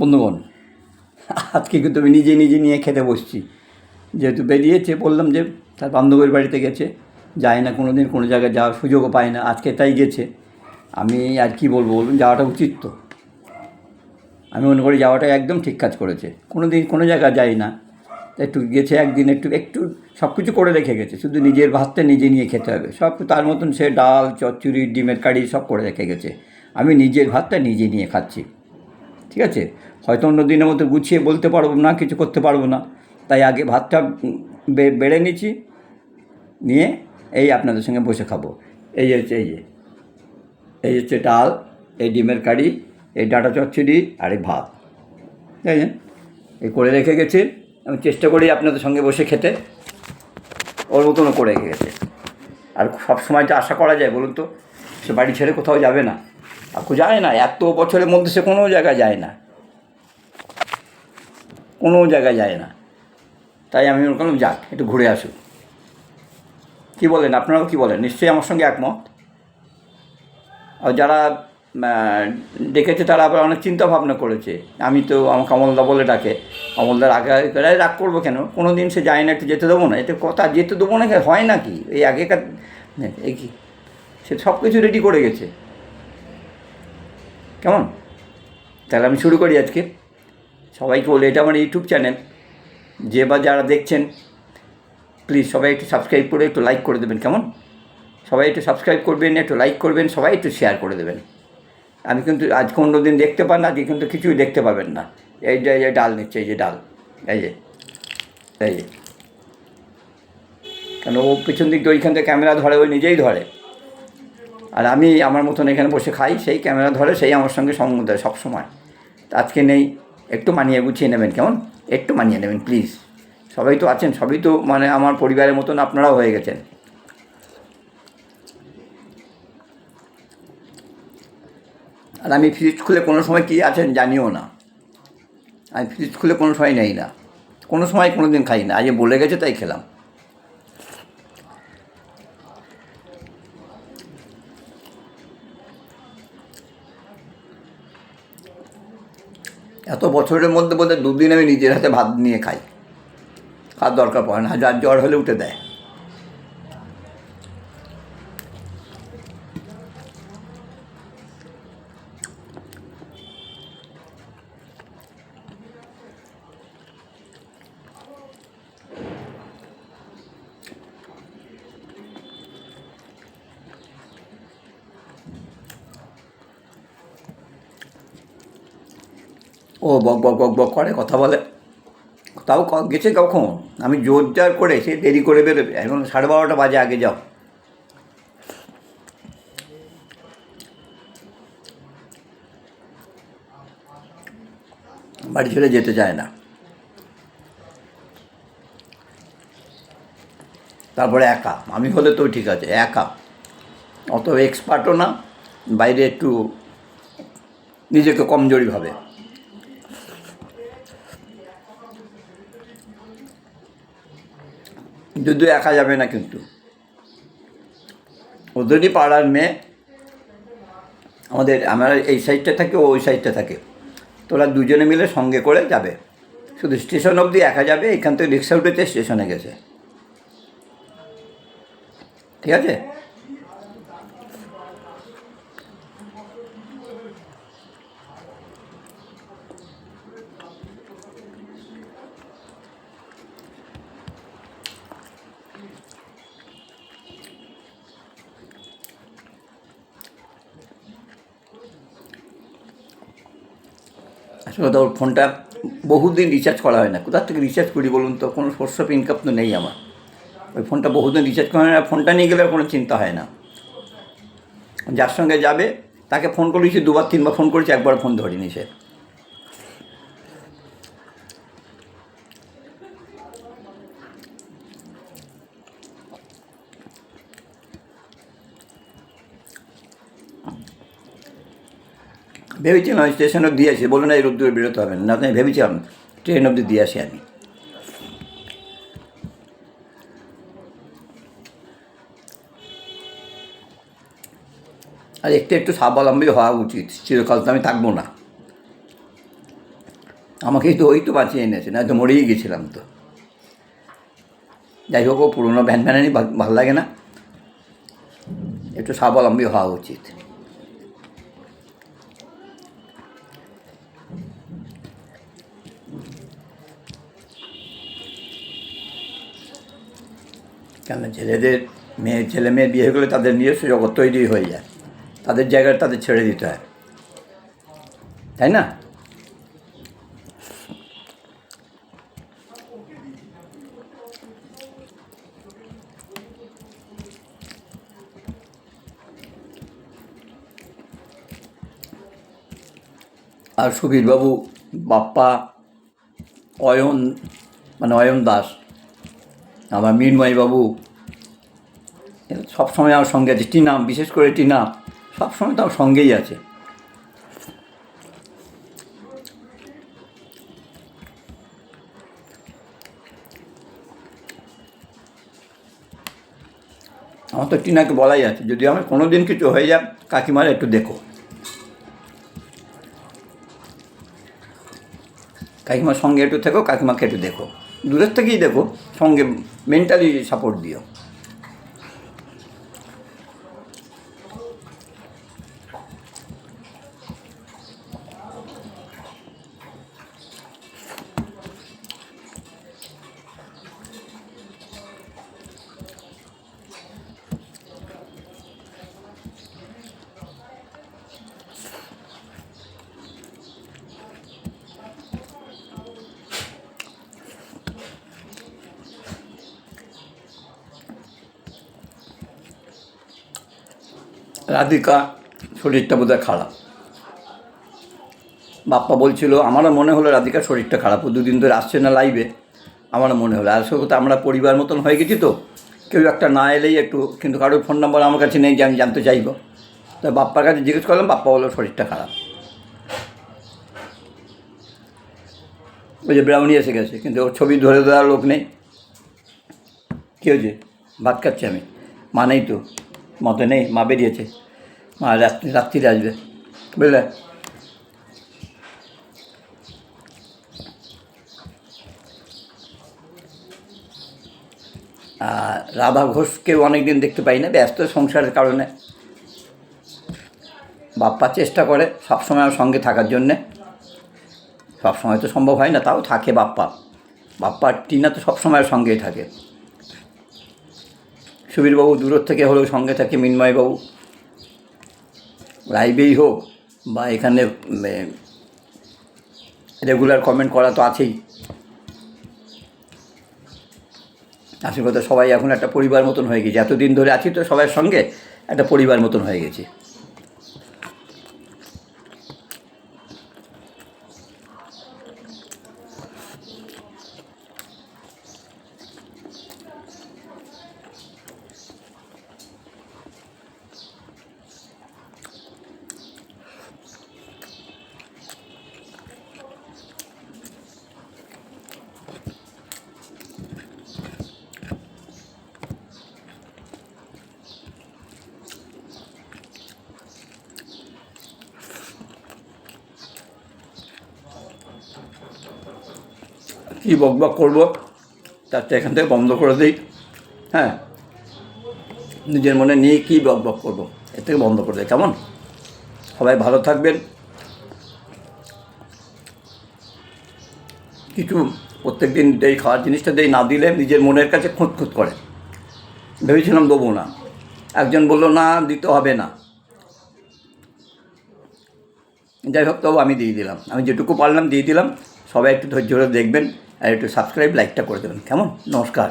বন্ধুগণ, আজকে কিন্তু আমি নিজে নিজে নিয়ে খেতে বসছি। যেহেতু বেরিয়েছে, বললাম যে তার বান্ধবীর বাড়িতে গেছে, যায় না কোনো দিন কোনো জায়গায় যাওয়ার সুযোগও পায় না, আজকে তাই গেছে। আমি আর কি বলব, বলুন, যাওয়াটা উচিত তো। আমি মনে করি যাওয়াটা একদম ঠিক কাজ করেছে। কোনো দিন কোনো জায়গায় যাই না। একটু গেছে একদিন, একটু একটু সব কিছু করে রেখে গেছে। শুধু নিজের ভাতটা নিজে নিয়ে খেতে হবে। সব তার মতন সে ডাল, চচ্চড়ি, ডিমের কারি সব করে রেখে গেছে। আমি নিজের ভাতটা নিজে নিয়ে খাচ্ছি। ঠিক আছে? হয়তো অন্য দিনের মতো গুছিয়ে বলতে পারব না, কিছু করতে পারব না। তাই আগে ভাতটা বেড়ে নিচ্ছি, নিয়ে এই আপনাদের সঙ্গে বসে খাব। এই হচ্ছে, এই যে, এই হচ্ছে ডাল, এই ডিমের কারি, এই ডাটা চচ্চড়ি আর এই ভাত। ঠিক আছে এই করে রেখে গেছে। আমি চেষ্টা করি আপনাদের সঙ্গে বসে খেতে। ওর মতনও করে রেখে গেছে। আর সব সময় তো আশা করা যায় বলুন তো, সে বাড়ি ছেড়ে কোথাও যাবে না। আর যায় না, এত বছরের মধ্যে সে কোনো জায়গায় যায় না। কোনো জায়গায় যায় না। তাই আমি করলাম, যাক, একটু ঘুরে আসুক কী বলেন? আপনারাও কী বলেন? নিশ্চয়ই আমার সঙ্গে একমত? আর যারা ডেকেছে, তারা আবার অনেক চিন্তা ভাবনা করেছে। আমি তো, আমার কমলদা বলে ডাকে, কমলদার আগে রাগ করব কেন? কোনো দিন সে যায় না, একটু যেতে দেবো না? এতে কথা যেতে দেবো না? হয় নাকি এই আগেকার, এই কি? সে সব কিছু রেডি করে গেছে। কেমন? তাহলে আমি শুরু করি আজকে। সবাইকে বলি, এটা আমার ইউটিউব চ্যানেল। যে বা যারা দেখছেন প্লিজ সবাই একটু সাবস্ক্রাইব করে, একটু লাইক করে দেবেন, কেমন? সবাই একটু সাবস্ক্রাইব করবেন, একটু লাইক করবেন, সবাই একটু শেয়ার করে দেবেন। আমি কিন্তু আজ কোনো দিন দেখতে পান আজকে কিন্তু কিছুই দেখতে পাবেন না। এই যে, এই ডাল নিচ্ছে, এই যে ডাল। এই যে এই যে। কেন, ও পিছন দিক দিয়ে ওইখান থেকে ক্যামেরা ধরে, ওই নিজেই ধরে। আর আমি আমার মতন এখানে বসে খাই, সেই ক্যামেরা ধরে, সেই আমার সঙ্গে সঙ্গ দেয় সবসময়। আজকে নেই। একটু মানিয়ে গুছিয়ে নেবেন, কেমন? একটু মানিয়ে নেবেন প্লিজ সবাই তো আছেন, সবই তো মানে আমার পরিবারের মতন আপনারাও হয়ে গেছেন। আর আমি ফ্রিজ খুলে কোনো সময় কী আছেন জানিও না। আমি ফ্রিজ খুলে কোনো সময় নেই না। কোনো সময় কোনো দিন খাই না। আজকে বলে গেছে তাই খেলাম। এত বছরের মধ্যে বলতে দুদিন আমি নিজের হাতে ভাত নিয়ে খাই। খাওয়ার দরকার পড়ে না যার জ্বর হলে উঠে দেয়। ও বক বক বক বক করে, কথা বলে। তাও গেছে কখন? আমি জোর জার করে সে দেরি করে বেরোবে। এখন সাড়ে বারোটা বাজে, আগে যাও। বাড়ি ছেড়ে যেতে চায় না। তারপরে একা। আমি হলে তো ঠিক আছে, একা। অত এক্সপার্টও না, বাইরে একটু নিজেকে কমজোরি ভাবে। যদিও একা যাবে না কিন্তু। ওদেরই পাড়ার মেয়ে, আমাদের, আমরা এই সাইডটা থাকে, ও ওই সাইডটা থাকে। তোরা দুজনে মিলে সঙ্গে করে যাবে। শুধু স্টেশন অবধি একা যাবে, এখান থেকে রিক্সা উঠেছে স্টেশনে গেছে। ঠিক আছে? আসলে তো ওর ফোনটা বহুদিন রিচার্জ করা হয় না। কোথার থেকে রিচার্জ করি বলুন তো? কোনো সোর্স অফ ইনকাম তো নেই আমার। ওই ফোনটা বহুদিন রিচার্জ করা হয় না ফোনটা নিয়ে গেলে কোনো চিন্তা হয় না। যার সঙ্গে যাবে, তাকে ফোন করেছি, দুবার, তিনবার ফোন করেছি, একবার ফোন ধরিনি সে। ভেবেছিলাম স্টেশন অব্দি দিয়ে আসি, বলল, না, এই রোদ্দুরে বেরোতে হবে না। না ভেবেছিলাম ট্রেন অব্দি দিয়ে আসি আমি। আর একটু একটু স্বাবলম্বী হওয়া উচিত, চিরকাল তো আমি থাকব না। আমাকেই তো ওই তো বাঁচিয়ে এনেছে, না তো মরেই গেছিলাম তো। যাই হোক, ও পুরোনো ভ্যান ভ্যানানি ভালো লাগে না। একটু স্বাবলম্বী হওয়া উচিত। কেন? ছেলেদের মেয়ে, ছেলে মেয়ে বিয়ে করলে তাদের নিজস্ব জগৎ তৈরি হয়ে যায়। তাদের জায়গায় তাদের ছেড়ে দিতে হয়। তাই না? আর সুবীরবাবু বাপ্পা, অয়ন মানে অয়ন দাস আমার এরা সবসময় আমার সঙ্গে আছে, টিনা, বিশেষ করে টিনা, সবসময় তো আমার সঙ্গেই আছে। আমার তো টিনাকে বলাই আছে, যদি আমার কোনো দিন কিছু হয়ে যায়, কাকিমার একটু দেখো। কাকিমার সঙ্গে একটু থেকো, কাকিমাকে একটু দেখো। দূরের থেকেই দেখো সঙ্গে মেন্টালি সাপোর্ট দিও। রাধিকা শরীরটা বোধহয় খারাপ। বাপ্পা বলছিল, আমারও মনে হলো রাধিকার শরীরটা খারাপ দুদিন ধরে আসছে না লাইভে আমারও মনে হলো। আসলে কথা আমরা পরিবার মতন হয়ে গেছি তো, কেউ একটা না এলেই একটু, কিন্তু কারোর ফোন নাম্বার আমার কাছে নেই যে আমি জানতে চাইব। তা বাপ্পার কাছে জিজ্ঞেস করলাম, বাপ্পা বলল শরীরটা খারাপ? ওই যে ব্রাউনি এসে গেছে, কিন্তু ওর ছবি ধরে দেওয়ার লোক নেই। কী হয়েছে? ভাত খাচ্ছি আমি। মানেই তো। মতে নেই, মা বেরিয়েছে। মা রাত্রি, রাত্রিরে আসবে। বুঝলে? আর রাধা ঘোষকেও অনেকদিন দেখতে পাই না, ব্যস্ত সংসারের কারণে। বাপ্পা চেষ্টা করে সবসময় আমার সঙ্গে থাকার জন্যে। সবসময় তো সম্ভব হয় না, তাও থাকে বাপ্পা। বাপ্পা টিনা তো সবসময় সঙ্গেই থাকে। সুবীরবাবু দূরের থেকে হলেও সঙ্গে থাকে মিনময়বাবু। লাইভেই হোক বা এখানে রেগুলার কমেন্ট করা তো আছেই। আসল কথা সবাই এখন একটা পরিবার মতন হয়ে গেছে। এতদিন ধরে আছি তো সবার সঙ্গে একটা পরিবার মতন হয়ে গেছে। কী বক বক করব? তার এখান থেকে বন্ধ করে দিই। হ্যাঁ? নিজের মনে নিয়ে কী বক বক করব? এর থেকে বন্ধ করে দেয় কেমন? সবাই ভালো থাকবেন। কিছু প্রত্যেক দিন এই খাওয়ার জিনিসটা দিয়ে না দিলে নিজের মনের কাছে খুঁত খুঁত করে। ভেবেছিলাম দেবো না। একজন বলল, না, দিতে হবে না। যাই হোক, তবু আমি দিয়ে দিলাম। আমি যেটুকু পারলাম, দিয়ে দিলাম। সবাই একটু ধৈর্য ধরে দেখবেন। আর একটু সাবস্ক্রাইব লাইকটা করে দেবেন। কেমন? নমস্কার।